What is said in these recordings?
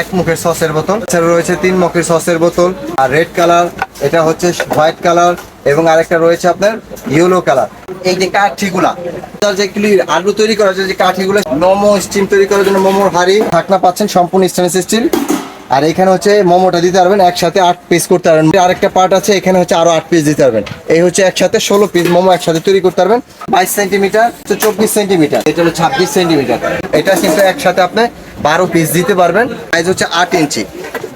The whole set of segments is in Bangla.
এক মুখের সসের বোতল। এছাড়া রয়েছে তিন মুখের সসের বোতল। আর রেড কালার এটা হচ্ছে হোয়াইট কালার এবং আরেকটা রয়েছে আপনার ইয়েলো কালার এই যে কাঠিগুলা যেগুলি আলু তৈরি করার জন্য যে কাঠিগুলো, মোমো স্টিম তৈরি করার জন্য মোমোর হাড়ি। ঢাকনা পাচ্ছেন সম্পূর্ণ স্টেনলেস স্টিল আর এখানে হচ্ছে মোমোটা দিতে পারবেন, একসাথে আট পিস করতে পারবেন। আরেকটা পার্ট আছে, এখানে হচ্ছে আরও আট পিস দিতে পারবেন। এই হচ্ছে একসাথে ষোলো পিস মোমো একসাথে তৈরি করতে পারবেন। বাইশ সেন্টিমিটার চব্বিশ সেন্টিমিটার এটা হলো ছাব্বিশ সেন্টিমিটার এটা কিন্তু একসাথে আপনি বারো পিস দিতে পারবেন। সাইজ হচ্ছে আট ইঞ্চি,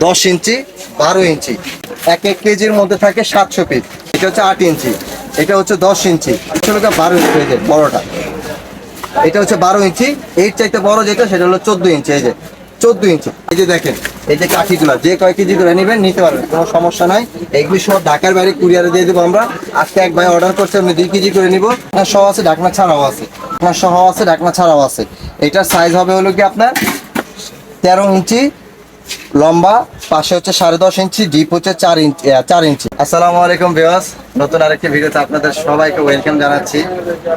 দশ ইঞ্চি, বারো ইঞ্চি। এক এক কেজির মধ্যে থাকে সাতশো পিস এটা হচ্ছে আট ইঞ্চি, এটা হচ্ছে দশ ইঞ্চি। এটা বারো ইঞ্চি, এই যে বড়টা। এটা হচ্ছে বারো ইঞ্চি। এর চাইতে বড় যেটা, সেটা হলো চোদ্দ ইঞ্চি, এই যে চোদ্দ ইঞ্চি। এই যে দেখেন, এই যে কাঠিগুলো, যে কয় কেজি করে নেবেন, নিতে পারবেন, কোনো সমস্যা নাই। এইগুলি সব ঢাকার বাইরে কুরিয়ারে দিয়ে দেবো আমরা। আজকে এক ভাই অর্ডার করছে, আমি দুই কেজি করে নিবো। আপনার সহ আছে, ঢাকনা ছাড়াও আছে। আপনার সহ আছে, ঢাকনা ছাড়াও আছে। এটার সাইজ হবে হলো কি আপনার তেরো ইঞ্চি, লম্বা, পাশে হচ্ছে সাড়ে দশ ইঞ্চি ডিপ হচ্ছে চার ইঞ্চি চার ইঞ্চি। আসসালামু আলাইকুম বিওয়াস নতুন আরেকটি ভিডিওতে আপনাদের সবাইকে ওয়েলকাম জানাচ্ছি।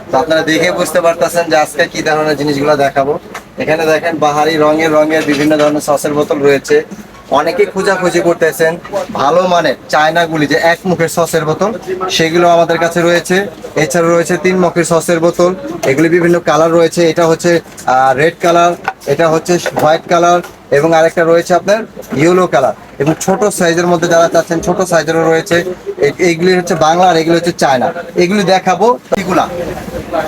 তো আপনারা দেখে বুঝতে পারতেছেন যে আজকে কি ধরনের জিনিসগুলো দেখাবো। এখানে দেখেন বাহারি রঙের রঙের বিভিন্ন ধরনের সসের বোতল রয়েছে। অনেকে খোঁজাখুঁজি করতেছেন, ভালো মানের চায়নাগুলি যে এক মুখের সসের বোতল, সেগুলো আমাদের কাছে রয়েছে। এছাড়া রয়েছে তিন মুখের সসের বোতল, এগুলি বিভিন্ন কালার রয়েছে। এটা হচ্ছে রেড কালার এটা হচ্ছে হোয়াইট কালার এবং আরেকটা রয়েছে আপনার ইয়েলো কালার এবং ছোট সাইজের মধ্যে যারা চাচ্ছেন, ছোট সাইজেরও রয়েছে। এই- এইগুলি হচ্ছে বাংলা আর এগুলি হচ্ছে চায়না। এগুলি দেখাবো এগুলা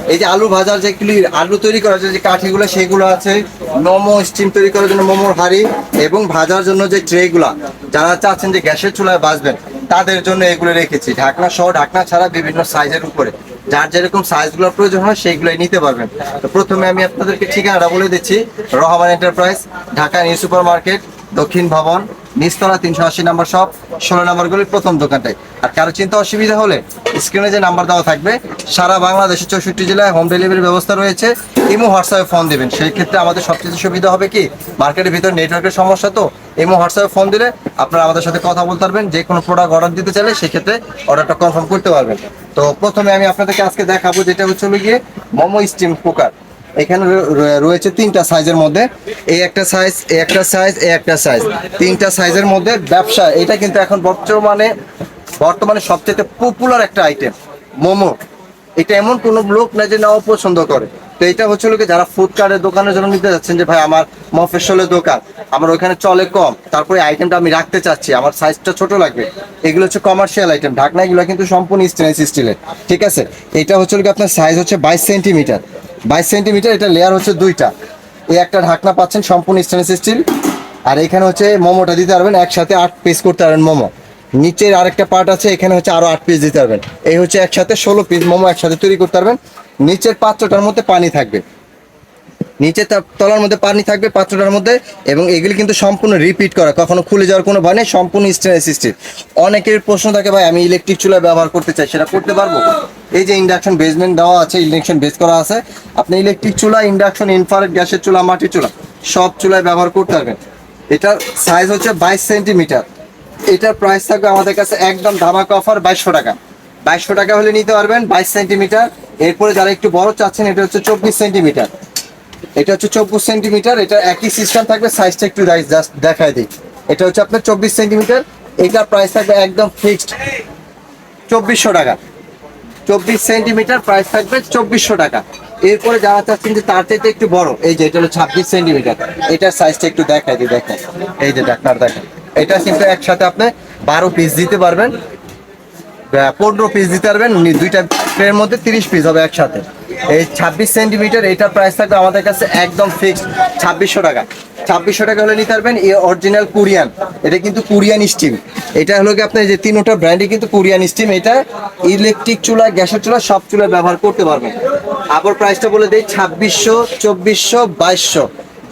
এই যে আলু ভাজার যেগুলি আলু তৈরি করার যে কাঠিগুলো, সেগুলো আছে। মোমো স্টিম তৈরি করার জন্য মোমোর হাড়ি এবং ভাজার জন্য যে ট্রেগুলা যারা চাচ্ছেন যে গ্যাসের চুলায় বাঁচবেন তাদের জন্য এগুলো রেখেছি। ঢাকনা সহ ঢাকনা ছাড়া বিভিন্ন সাইজের উপরে। যার যেরকম সাইজগুলোর প্রয়োজন হয় সেইগুলোই নিতে পারবেন। তো প্রথমে আমি আপনাদেরকে ঠিকানাটা বলে দিচ্ছি। Rahman enterprise Dhaka new super market দক্ষিণ ভবন, নিচতলা তিনশো আশি নাম্বার শপ ষোলো নম্বর গলির প্রথম দোকানটায়। আর কারও চিন্তা অসুবিধা হলে স্ক্রিনে যে নাম্বার দেওয়া থাকবে, সারা বাংলাদেশের চৌষট্টি জেলায় হোম ডেলিভারির ব্যবস্থা রয়েছে। ইমো হোয়াটসঅ্যাপে ফোন দেবেন। সেই ক্ষেত্রে আমাদের সবচেয়ে সুবিধা হবে কি মার্কেটের ভিতরে নেটওয়ার্কের সমস্যা তো, ইমো হোয়াটসঅ্যাপে ফোন দিলে আপনারা আমাদের সাথে কথা বলতে পারবেন। যে কোনো প্রোডাক্ট অর্ডার দিতে চাইলে সেক্ষেত্রে অর্ডারটা কনফার্ম করতে পারবেন। তো প্রথমে আমি আপনাদেরকে আজকে দেখাবো যেটা হচ্ছে গিয়ে মোমো স্টিম কুকার। এখানে রয়ে- রয়ে- রয়েছে তিনটা সাইজের মধ্যে। এই একটা সাইজ এই একটা সাইজ এই একটা সাইজ। তিনটা সাইজের মধ্যে ব্যবসা। এটা কিন্তু এখন বর্তমানে বর্তমানে সবচেয়ে পপুলার একটা আইটেম মোমো। এটা এমন কোনো লোক না যে না পছন্দ করে। তো এটা হচ্ছে লোকে যারা ফুডকার্টের দোকানের জন্য নিতে যাচ্ছেন যে, ভাই, আমার মফেসলের দোকান, আমার ওখানে চলে কম, তারপরে আইটেমটা আমি রাখতে চাচ্ছি, আমার সাইজটা ছোট লাগবে। এগুলো হচ্ছে কমার্শিয়াল আইটেম ঢাকনা এগুলো কিন্তু সম্পূর্ণ স্টেনলেস স্টিলের ঠিক আছে? এটা হচ্ছে লোকে আপনার সাইজ হচ্ছে বাইশ সেন্টিমিটার বাইশ সেন্টিমিটার এটা লেয়ার হচ্ছে দুইটা। এই একটা ঢাকনা পাচ্ছেন সম্পূর্ণ স্টেনলেস স্টিল আর এখানে হচ্ছে মোমোটা দিতে পারবেন, একসাথে আট পিস করতে পারবেন মোমো। নিচের আরেকটা পার্ট আছে, এখানে হচ্ছে আরও আট পিস দিতে পারবেন। এই হচ্ছে একসাথে ষোলো পিস মোমো একসাথে তৈরি করতে পারবেন। নিচের পাত্রটার মধ্যে পানি থাকবে। নিচে তলার মধ্যে পানি থাকবে পাত্রটার মধ্যে এবং এগুলি কিন্তু সম্পূর্ণ রিপিট করা, কখনো খুলে যাওয়ার কোনো ভয় নেই, সম্পূর্ণ স্টেনলেস স্টিল অনেকের প্রশ্ন থাকে, ভাই, আমি ইলেকট্রিক চুলা ব্যবহার করতে চাই, সেটা করতে পারব? এই যে ইন্ডাকশন বেসমেন্ট দেওয়া আছে ইন্ডাকশন বেস করা আছে, আপনি ইলেকট্রিক চুলা ইন্ডাকশন ইনফ্রারেড গ্যাসের চুলা, মাটির চুলা, সব চুলায় ব্যবহার করতে পারবেন। এটার সাইজ হচ্ছে বাইশ সেন্টিমিটার এটার প্রাইস থাকবে আমাদের কাছে একদম ধামাকা অফার বাইশশো টাকা। বাইশশো টাকা হলে নিতে পারবেন বাইশ সেন্টিমিটার এরপরে যারা একটু বড় চাচ্ছেন, এটা হচ্ছে চব্বিশ সেন্টিমিটার। এটা হচ্ছে চব্বিশ সেন্টিমিটার, এটা একই সিস্টেম থাকবে সাইজটা একটু জাস্ট দেখায় দিই। এটা হচ্ছে আপনার চব্বিশ সেন্টিমিটার, এটার প্রাইস থাকবে একদম ফিক্সড চব্বিশশো টাকা। চব্বিশ সেন্টিমিটার প্রাইস থাকবে চব্বিশশো টাকা। এরপরে যারা চাচ্ছেন যে তার চাইতে একটু বড়, এই যে এটা হলো ছাব্বিশ সেন্টিমিটার, এটার সাইজটা একটু দেখায় দিই, দেখেন। এই যে ডাক্তার দেখেন। এটা কিন্তু একসাথে আপনি বারো পিস দিতে পারবেন পনেরো পিস দিতে পারবেন দুইটা ট্রের মধ্যে তিরিশ পিস হবে একসাথে। এই ছাব্বিশ সেন্টিমিটার এটার প্রাইস থাকবে আমাদের কাছে একদম ফিক্সড ছাব্বিশশো টাকা। ছাব্বিশশো টাকা হলে নিতে পারবেন এ অরিজিনাল কোরিয়ান। এটা কিন্তু কোরিয়ান স্টিম এটা হলো কি আপনার যে তিনোটা ব্র্যান্ডই কিন্তু কোরিয়ান স্টিম এটা ইলেকট্রিক চুলা, গ্যাসের চুলা, সব চুলায় ব্যবহার করতে পারবেন। আবার প্রাইসটা বলে দেই ছাব্বিশশো, চব্বিশশো, বাইশশো।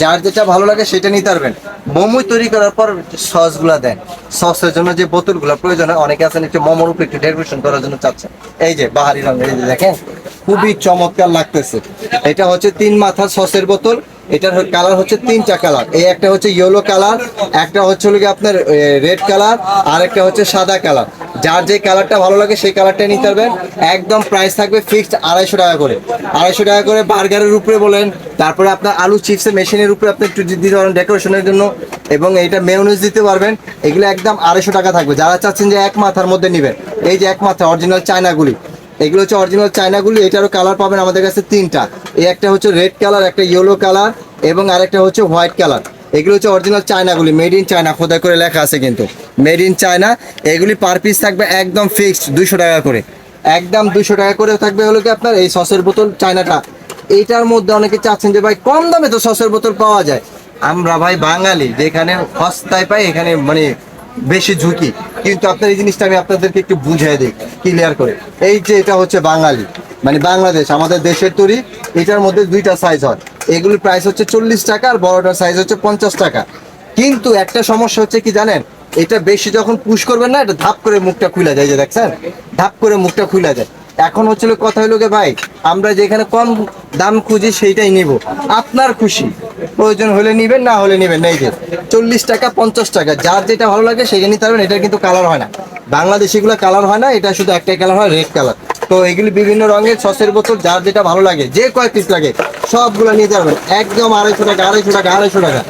যার যেটা ভালো লাগে সেটা নিতে পারবেন। মোমো তৈরি করার পর সসগুলা দেন। সসের জন্য যে বোতলগুলো প্রয়োজন হয়, অনেকে আছেন একটু মোমোর উপর একটু ডেকোরেশন করার জন্য চাচ্ছেন। এই যে বাহারি রঙের, এই যে দেখেন, খুবই চমৎকার লাগতেছে। এটা হচ্ছে তিন মাথার সসের বোতল, এটার কালার হচ্ছে তিনটা কালার। এই একটা হচ্ছে ইয়েলো কালার, একটা হচ্ছে আপনার রেড কালার, আর একটা হচ্ছে সাদা কালার। যার যে কালারটা ভালো লাগে সেই কালারটা নিতে পারবেন। একদম প্রাইস থাকবে ফিক্সড আড়াইশো টাকা করে। আড়াইশো টাকা করে বার্গারের উপরে বলেন, তারপরে আপনার আলু চিপসের মেশিনের উপরে আপনি একটু দিতে পারেন ডেকোরেশনের জন্য, এবং এইটা মেয়নিজ দিতে পারবেন, এগুলো একদম আড়াইশো টাকা থাকবে। যারা চাচ্ছেন যে এক মাথার মধ্যে নেবেন, এই যে এক মাথা অরিজিনাল চায়নাগুলি এগুলো হচ্ছে অরিজিনাল চায়নাগুলি এটারও কালার পাবেন আমাদের কাছে তিনটা। এই একটা হচ্ছে রেড কালার একটা ইয়েলো কালার এবং আরেকটা হচ্ছে হোয়াইট কালার এগুলো হচ্ছে অরিজিনাল চায়নাগুলি মেড ইন চায়না খোদাই করে লেখা আছে কিন্তু। Made in China. এগুলি পার পিস থাকবে একদম ফিক্সড দুশো টাকা করে। একদম দুশো টাকা করে থাকবে হলো কি আপনার এই সসের বোতল চায়নাটা। এইটার মধ্যে অনেকে চাচ্ছেন যে, ভাই, কম দামে তো সসের বোতল পাওয়া যায়। আমরা, ভাই, বাঙালি, যেখানে সস্তায় পাই, এখানে মানে বেশি ঝুঁকি। কিন্তু আপনার এই জিনিসটা আমি আপনাদেরকে একটু বুঝিয়ে দিই ক্লিয়ার করে। এই যে এটা হচ্ছে বাঙালি মানে বাংলাদেশ, আমাদের দেশের তৈরি, এটার মধ্যে দুইটা সাইজ হয়। এগুলোর প্রাইস হচ্ছে চল্লিশ টাকা আর বড়টার সাইজ হচ্ছে পঞ্চাশ টাকা। কিন্তু একটা সমস্যা হচ্ছে কি জানেন? এটা বেশি যখন পুশ করবেন না, এটা ধাপ করে মুখটা খুলে যায় যে দেখছেন? ধাপ করে মুখটা খুলে যায়। এখন হচ্ছিল কথা হলো গে ভাই, আমরা যেখানে কম দাম খুঁজি সেইটাই নিব। আপনার খুশি। প্রয়োজন হলে নিবেন, না হলে নিবেন এই যে। চল্লিশ টাকা, পঞ্চাশ টাকা, যার যেটা ভালো লাগে সেটা নিতে পারবেন এটা কিন্তু কালার হয় না। বাংলাদেশিগুলো কালার হয় না, এটা শুধু একটাই কালার হয় রেড কালার তো এগুলি বিভিন্ন রঙের সসের বোতল, যার যেটা ভালো লাগে, যে কয় পিস লাগে, সবগুলো নিয়ে যাবেন। একদম আড়াইশো টাকা আড়াইশো টাকা আড়াইশো টাকা।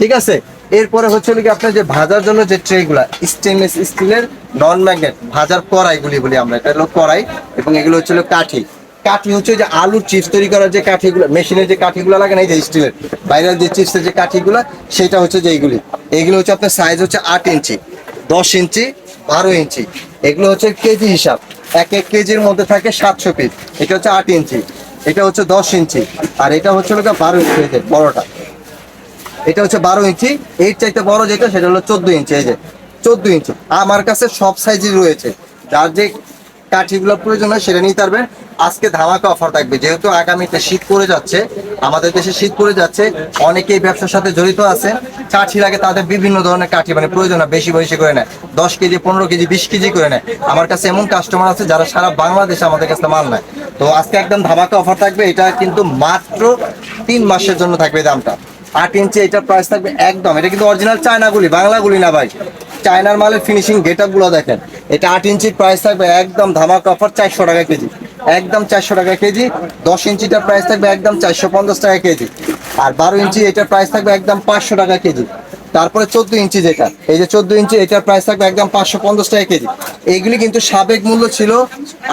ঠিক আছে? এরপরে হচ্ছে কি আপনার যে ভাজার জন্য যে ট্রেগুলা স্টেনলেস স্টিলের নন ম্যাগনেট ভাজার কড়াইগুলি বলি আমরা, এটা হলো কড়াই এবং এগুলো হচ্ছে কাঠি। কাঠি হচ্ছে যে আলুর চিপস তৈরি করার যে কাঠিগুলো মেশিনের যে কাঠিগুলো লাগে না, এই যে স্টিলের বাইরের যে চিপসের যে কাঠিগুলো, সেটা হচ্ছে যে এইগুলি। এইগুলো হচ্ছে আপনার সাইজ হচ্ছে আট ইঞ্চি, দশ ইঞ্চি, বারো ইঞ্চি। এগুলো হচ্ছে কেজি হিসাব। এক এক কেজির মধ্যে থাকে সাতশো পিস এটা হচ্ছে আট ইঞ্চি, এটা হচ্ছে দশ ইঞ্চি, আর এটা হচ্ছে বারো ইঞ্চি বড়টা। এটা হচ্ছে বারো ইঞ্চি। এর চাইতে বড় যেটা, সেটা হলো চোদ্দ ইঞ্চি। এই যে, চোদ্দ ইঞ্চি। আমার কাছে সব সাইজই রয়েছে। যার যে কাঠিগুলো প্রয়োজন হয়, সেটা নিতে পারবেন। আজকে ধামাকা অফার থাকবে। যেহেতু আগামীতে শীত পড়ে যাচ্ছে, আমাদের দেশে শীত পড়ে যাচ্ছে, অনেকেই ব্যবসার সাথে জড়িত আছে। কাঠি লাগে তাদের বিভিন্ন ধরনের কাঠি মানে প্রয়োজন হয়, বেশি বেশি করে নেয়। দশ কেজি, পনেরো কেজি, বিশ কেজি করে নেয়। আমার কাছে এমন কাস্টমার আছে যারা সারা বাংলাদেশে আমাদের কাছে মাল নেয়। তো আজকে একদম ধামাকা অফার থাকবে। এটা কিন্তু মাত্র তিন মাসের জন্য থাকবে দামটা। আট ইঞ্চি এটার প্রাইস থাকবে একদম। এটা কিন্তু অরিজিনাল চায়নাগুলি বাংলাগুলি না ভাই। চায়নার মালের ফিনিশিং গেট দেখেন। এটা আট ইঞ্চির প্রাইস থাকবে একদম ধামাকা অফার চারশো টাকা কেজি। একদম চারশো টাকা কেজি। দশ ইঞ্চিটার প্রাইস থাকবে একদম চারশো পঞ্চাশ টাকা কেজি। আর বারো ইঞ্চি এটার প্রাইস থাকবে একদম পাঁচশো টাকা কেজি। তারপরে চোদ্দ ইঞ্চি যেটা, এই যে চোদ্দ ইঞ্চি, এটার প্রাইস থাকবে একদম পাঁচশো পঞ্চাশ টাকা কেজি। এইগুলি কিন্তু সাবেক মূল্য ছিল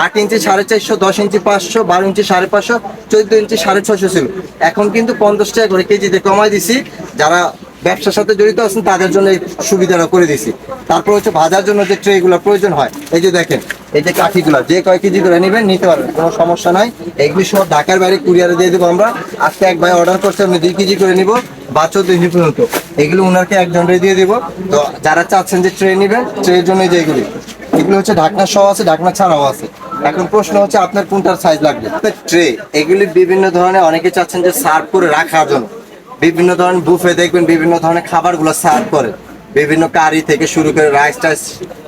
আট ইঞ্চি সাড়ে চারশো, দশ ইঞ্চি পাঁচশো, বারো ইঞ্চি সাড়ে পাঁচশো, চোদ্দ ইঞ্চি সাড়ে ছশো ছিল। এখন কিন্তু পঞ্চাশ টাকা করে কেজিতে কমাই দিছি। যারা ব্যবসার সাথে জড়িত আছেন, তাদের জন্য এই সুবিধাটা করে দিছি। তারপর হচ্ছে ভাজার জন্য যে ট্রেগুলো প্রয়োজন হয়, এই যে দেখেন, এই যে কাঠিগুলো, যে কয় কেজি করে নেবেন, নিতে পারবেন, কোনো সমস্যা নাই। এগুলি সব ঢাকার বাইরে কুরিয়ারে দিয়ে দেবো আমরা। আজকে এক ভাই অর্ডার করছে, আমি দুই কেজি করে নিব। বা চোদ্দ এগুলো ওনাকে একজনরে দিয়ে দিব। তো যারা চাচ্ছেন যে ট্রে নেবেন ট্রের জন্য এই যে এগুলি। এগুলো হচ্ছে ঢাকনা সহ আছে, ঢাকনা ছাড়াও আছে। এখন প্রশ্ন হচ্ছে আপনার কোনটার সাইজ লাগবে? ট্রে, এগুলি বিভিন্ন ধরনের, অনেকে চাচ্ছেন যে সার্ভ করে রাখার জন্য। বিভিন্ন ধরনের বুফে দেখবেন, বিভিন্ন ধরনের খাবারগুলো সার্ভ করে। বিভিন্ন কারি থেকে শুরু করে রাইস টাইস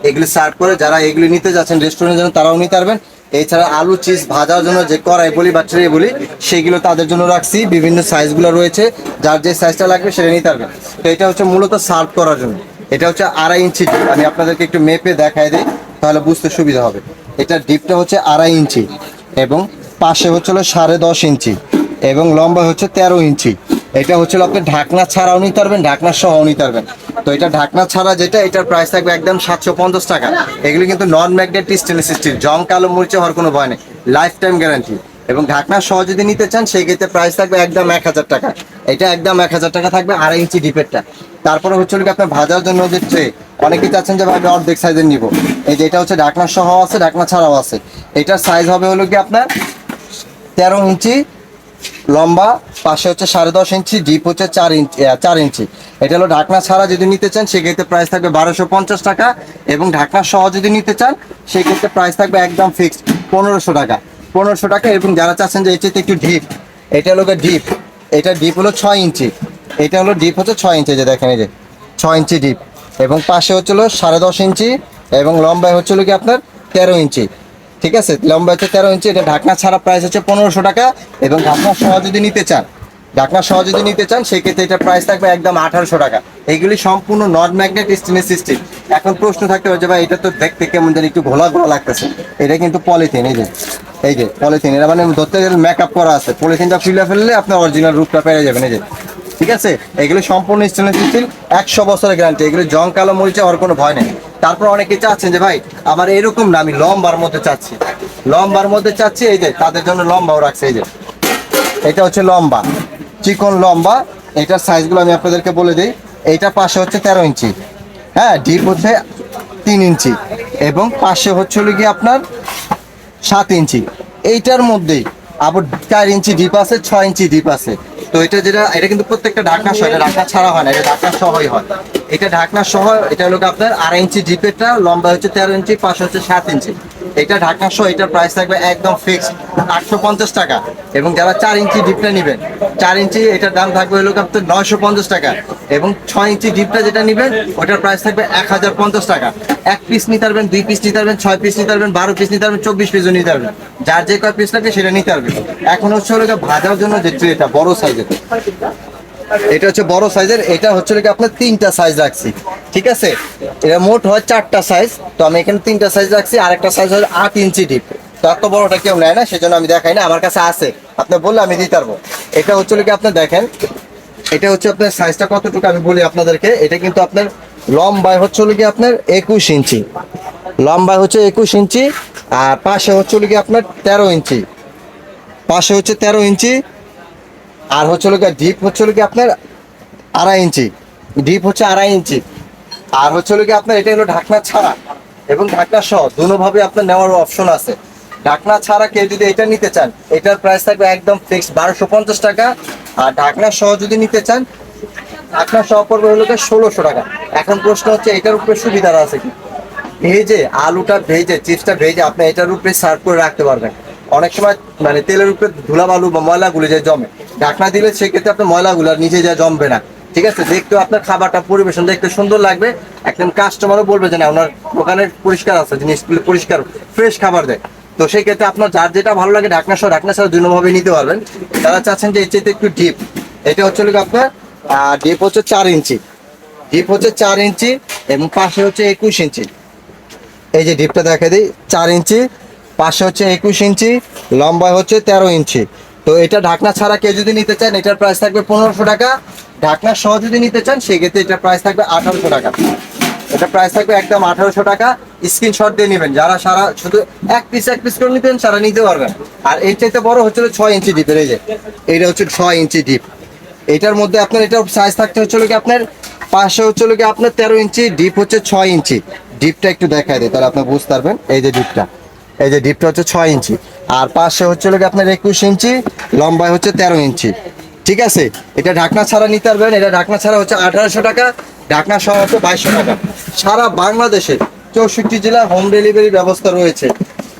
এগুলি সার্ভ করে। যারা এগুলি নিতে যাচ্ছেন রেস্টুরেন্টের জন্য, তারাও নিতে পারবেন। এছাড়া আলু, চিজ ভাজার জন্য যে কড়াই বলি বা ট্রে বলি, সেগুলো তাদের জন্য রাখছি। বিভিন্ন সাইজগুলো রয়েছে, যার যে সাইজটা লাগবে সেটা নিতে পারবেন তো এটা হচ্ছে মূলত সার্ভ করার জন্য। এটা হচ্ছে আড়াই ইঞ্চি ডিপ আমি আপনাদেরকে একটু মেপে দেখাই দিই, তাহলে বুঝতে সুবিধা হবে। এটা ডিপটা হচ্ছে আড়াই ইঞ্চি এবং পাশে হচ্ছে সাড়ে দশ ইঞ্চি এবং লম্বা হচ্ছে তেরো ইঞ্চি। এটা হচ্ছে আপনি ঢাকনা ছাড়াও নিতে পারবেন, ঢাকনা সহও নিতে পারবেন। তো এটা ঢাকনা ছাড়া যেটা, এটার প্রাইস থাকবে একদম সাতশো পঞ্চাশ টাকা। এগুলি কিন্তু নন ম্যাগনেট স্টেনলেস স্টিল জং, কালো মরিচে হওয়ার কোনো ভয় নেই। লাইফ টাইম গ্যারান্টি এবং ঢাকনা সহ যদি নিতে চান সেই ক্ষেত্রে প্রাইস থাকবে একদম এক হাজার টাকা। এটা একদম এক হাজার টাকা থাকবে আড়াই ইঞ্চি ডিপেরটা তারপরে হচ্ছে কি আপনার ভাজার জন্য যে ট্রে অনেকেই চাচ্ছেন যে আমি অর্ধেক সাইজের নিব। এই যে এটা হচ্ছে ঢাকনা সহ আছে, ঢাকনা ছাড়াও আছে। এটার সাইজ হবে হলো কি আপনার তেরো ইঞ্চি লম্বা, পাশে হচ্ছে সাড়ে দশ ইঞ্চি ডিপ হচ্ছে চার ইঞ্চি চার ইঞ্চি। এটা হলো ঢাকনা ছাড়া যদি নিতে চান, সেক্ষেত্রে প্রাইস থাকবে বারোশো পঞ্চাশ টাকা এবং ঢাকনা সহ যদি নিতে চান, সেক্ষেত্রে প্রাইস থাকবে একদম ফিক্সড পনেরোশো টাকা। পনেরোশো টাকা এবং যারা চাচ্ছেন যে এর একটু ডিপ এটা হলো ডিপ এটা ডিপ হলো ছয় ইঞ্চি। এটা হলো ডিপ হচ্ছে ছয় ইঞ্চি যে দেখেন এই যে, ছয় ইঞ্চি ডিপ এবং পাশে হচ্ছে হলো সাড়ে দশ ইঞ্চি এবং লম্বায় হচ্ছে হলো কি আপনার তেরো ইঞ্চি। ঠিক আছে? লম্বা হচ্ছে তেরো ইঞ্চি, এটা ঢাকনা ছাড়া প্রাইস হচ্ছে পনেরোশো টাকা এবং ঢাকনা সহ যদি নিতে চান, ঢাকনা সহ যদি নিতে চান, সেক্ষেত্রে এটা প্রাইস থাকবে একদম আঠারোশো টাকা। এইগুলি সম্পূর্ণ নন ম্যাগনেট স্টেনলেস স্টিল এখন প্রশ্ন থাকতে পারে যে ভাই, এটা তো দেখতে কেমন জানি একটু ঘোলা ঘোলা লাগতেছে। এটা কিন্তু পলিথিন এই যে এই যে পলিথিন এটা মানে ধরতে গেলে মেকআপ করা আছে। পলিথিনটা ফিলে ফেললে আপনার অরিজিনাল রূপটা পেয়ে যাবেন, এই যে। ঠিক আছে? এগুলো সম্পূর্ণ স্টেনলেস স্টিল একশো বছরের গ্যারান্টি এগুলো জং, কালো, মরিচে আর কোনো ভয় নেই। তারপর অনেকে চাচ্ছেন যে, ভাই, আমার এরকম না, আমি লম্বার মধ্যে চাচ্ছি। লম্বার মধ্যে চাচ্ছি, এই যে, তাদের জন্য লম্বাও রাখছে, এই যে। এটা হচ্ছে লম্বা। চিকন লম্বা। এটার সাইজগুলো আমি আপনাদেরকে বলে দিই। এইটা পাশে হচ্ছে তেরো ইঞ্চি। হ্যাঁ ডিপ হচ্ছে তিন ইঞ্চি। এবং পাশে হচ্ছে হলো গিয়ে আপনার সাত ইঞ্চি। এইটার মধ্যেই আবার চার ইঞ্চি ডিপ আছে, ছয় ইঞ্চি ডিপ আছে। তো এটা যেটা, এটা কিন্তু প্রত্যেকটা ঢাকনা সহ ঢাকনা ছাড়া হয় না, এটা ঢাকনা সহই হয়। এটা ঢাকনা সহ, এটা হলো আপনার আড়াই ইঞ্চি ডিপেটা লম্বা হচ্ছে তেরো ইঞ্চি, পাশে হচ্ছে সাত ইঞ্চি। এটা ঢাকনা সহ, এটার প্রাইস থাকবে একদম ফিক্সড আটশো পঞ্চাশ টাকা। এবং যারা চার ইঞ্চি ডিপটা নেবেন চার ইঞ্চি এটার দাম থাকবে হলো আপনার নয়শো পঞ্চাশ টাকা এবং ছয় ইঞ্চি ডিপটা যেটা নেবেন, ওটার প্রাইস থাকবে এক হাজার পঞ্চাশ টাকা। এক পিস নিতে পারবেন, দুই পিস নিতে পারবেন, ছয় পিস নিতে পারবেন, বারো পিস নিতে পারবেন, চব্বিশ পিসও নিতে পারবেন। যার যে কয় পিস লাগে সেটা নিতে পারবেন। এখন হচ্ছে হলো ভাজার জন্য যে ট্রেটা বড় সাইজের এটা হচ্ছে বড় সাইজের এটা হচ্ছে কি আপনার তিনটা সাইজ রাখছি, ঠিক আছে? এটা মোট হয় চারটা সাইজ তো আমি এখানে তিনটা সাইজ রাখছি আর একটা সাইজ হচ্ছে আট ইঞ্চি ডিপ তো এত বড়টা কেউ নেয় না, সেজন্য আমি দেখাই না, আমার কাছে আছে। আপনি বললে আমি দিতে পারব। এটা হচ্ছে কি আপনি দেখেন, এটা হচ্ছে আপনার সাইজটা কতটুকু আমি বলি আপনাদেরকে, এটা কিন্তু আপনার লম্বায় হচ্ছে হলো কি আপনার একুশ ইঞ্চি। লম্বায় হচ্ছে একুশ ইঞ্চি, আর পাশে হচ্ছে হলো কি আপনার তেরো ইঞ্চি। পাশে হচ্ছে তেরো ইঞ্চি, আর হচ্ছে হলো ডিপ হচ্ছে হলো কি আপনার আড়াই ইঞ্চি। ডিপ হচ্ছে আড়াই ইঞ্চি। আর হচ্ছে হলো কি আপনার এটা হলো ঢাকনা ছাড়া, এবং ঢাকনা সহ, দুনোভাবে আপনার নেওয়ার অপশন আছে। ঢাকনা ছাড়া কেউ যদি এটা নিতে চান, এটার প্রাইস থাকবে একদম ফিক্সড বারোশো পঞ্চাশ টাকা। আর ঢাকনা সহ যদি নিতে চান, ঢাকনা সহ পড়বে হলো ষোলোশো টাকা। এখন প্রশ্ন হচ্ছে, এটার উপরে সুবিধা আছে কি? ভেজে, আলুটা ভেজে, চিপসটা ভেজে আপনি এটার উপরে সার্ভ করে রাখতে পারবেন। অনেক সময় মানে তেলের উপরে ধুলা বালু বা ময়লাগুলো যে জমে, ঢাকনা দিলে সেক্ষেত্রে আপনার ময়লাগুলো নিচে যা জমবে না। ঠিক আছে? দেখতে আপনার খাবারটা, পরিবেশন দেখতে সুন্দর লাগবে। একদম কাস্টমারও বলবে যে না, ওনার দোকানের পরিষ্কার আছে, জিনিসগুলো পরিষ্কার ফ্রেশ খাবার দেয়। তো সেই ক্ষেত্রে আপনার যার যেটা ভালো লাগে ঢাকনা সহ ঢাকনা সহ দুভাবে নিতে পারবেন। তারা চাচ্ছেন যে এর চাইতে একটু ডিপ এটা হচ্ছে আপনার ডিপ হচ্ছে চার ইঞ্চি। ডিপ হচ্ছে চার ইঞ্চি এবং পাশে হচ্ছে একুশ ইঞ্চি। এই যে ডিপটা দেখা দিই, চার ইঞ্চি, পাশে হচ্ছে একুশ ইঞ্চি লম্বা হচ্ছে তেরো ইঞ্চি। তো এটা ঢাকনা ছাড়া কেউ যদি নিতে চান, এটার প্রাইস থাকবে পনেরোশো টাকা। ঢাকনা সহ যদি নিতে চান, সেক্ষেত্রে এটার প্রাইস থাকবে আঠারোশো টাকা। এটা প্রাইস থাকবে একদম আঠারোশো টাকা। স্ক্রিনশট দিয়ে নেবেন। যারা সারা শুধু এক পিস এক পিস করে নিতেন সারা নিতে পারবেন। আর এর চাইতে বড় হচ্ছে ছয় ইঞ্চি ডিপের এই যে। এইটা হচ্ছে ছয় ইঞ্চি ডিপ এটার মধ্যে আপনার, এটার সাইজ থাকতে হচ্ছে কি আপনার, পাশে হচ্ছে কি আপনার তেরো ইঞ্চি ডিপ হচ্ছে ছয় ইঞ্চি। ডিপটা একটু দেখায় দেয় তাহলে আপনি বুঝতে পারবেন। এই যে ডিপটা এই যে ডিপটা হচ্ছে ছয় ইঞ্চি। আর পাশে হচ্ছে কি আপনার একুশ ইঞ্চি, লম্বায় হচ্ছে তেরো ইঞ্চি। ঠিক আছে? এটা ঢাকনা ছাড়া নিতে পারবেন। এটা ঢাকনা ছাড়া হচ্ছে আঠারোশো টাকা, ঢাকনা সহ হচ্ছে বাইশশো টাকা। সারা বাংলাদেশে চৌষট্টি জেলা হোম ডেলিভারি ব্যবস্থা রয়েছে।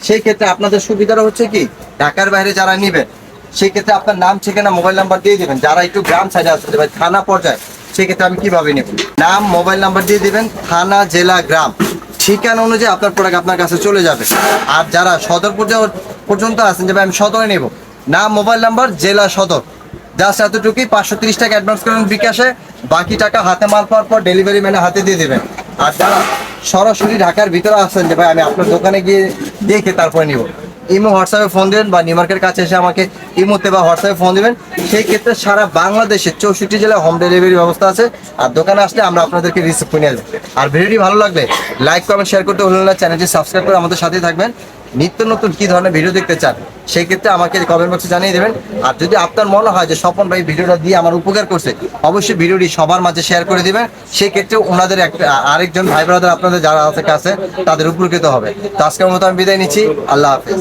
সেই ক্ষেত্রে আপনাদের সুবিধাটা হচ্ছে কি? ঢাকার বাইরে যারা নিবেন সেই ক্ষেত্রে আপনার নাম, ঠিকানা মোবাইল নাম্বার দিয়ে দেবেন। যারা একটু গ্রাম সাইডে যে ভাই, থানা পর্যায়ে সেক্ষেত্রে আমি কীভাবে নেব? নাম মোবাইল নাম্বার দিয়ে দেবেন, থানা, জেলা, গ্রাম। ঠিকানা অনুযায়ী আপনার প্রোডাক্ট আপনার কাছে চলে যাবে। আর যারা সদর পর্যায়ে পর্যন্ত আছেন যে, ভাই, আমি সদরে নেব। নাম মোবাইল নাম্বার জেলা, সদর। জাস্ট এতটুকুই, পাঁচশো তিরিশ টাকা অ্যাডভান্স করেন বিকাশে, বাকি টাকা হাতে মাল পাওয়ার পর ডেলিভারি ম্যানে হাতে দিয়ে দেবেন। আর যারা সরাসরি ঢাকার ভিতরে আসছেন যে ভাই, আমি আপনার দোকানে গিয়ে দেখে তারপরে নিব। ইমো হোয়াটসঅ্যাপে ফোন দেবেন বা নিউমার্কের কাছে এসে আমাকে ইমোতে বা হোয়াটসঅ্যাপে ফোন দেবেন। সেই ক্ষেত্রে সারা বাংলাদেশে চৌষট্টি জেলায় হোম ডেলিভারি ব্যবস্থা আছে। আর দোকানে আসলে আমরা আপনাদেরকে রিসিভ করে নিয়ে আর ভিডিওটি ভালো লাগলে লাইক কমেন্ট শেয়ার করতে ভুলবেন না। চ্যানেলটি সাবস্ক্রাইব করে আমাদের সাথেই থাকবেন। নিত্য নতুন কী ধরনের ভিডিও দেখতে চান সেই ক্ষেত্রে আমাকে কমেন্ট বক্সে জানিয়ে দেবেন। আর যদি আপনার মনে হয় যে স্বপন ভাই ভিডিওটা দিয়ে আমার উপকার করছে, অবশ্যই ভিডিওটি সবার মাঝে শেয়ার করে দেবেন। সেই ক্ষেত্রে ওনাদের একটা, আরেকজন ভাই ব্রাদার আপনাদের যারা আছে কাছে, তাদের উপকৃত হবে। তো আজকের মতো আমি বিদায় নিচ্ছি। আল্লাহ হাফিজ।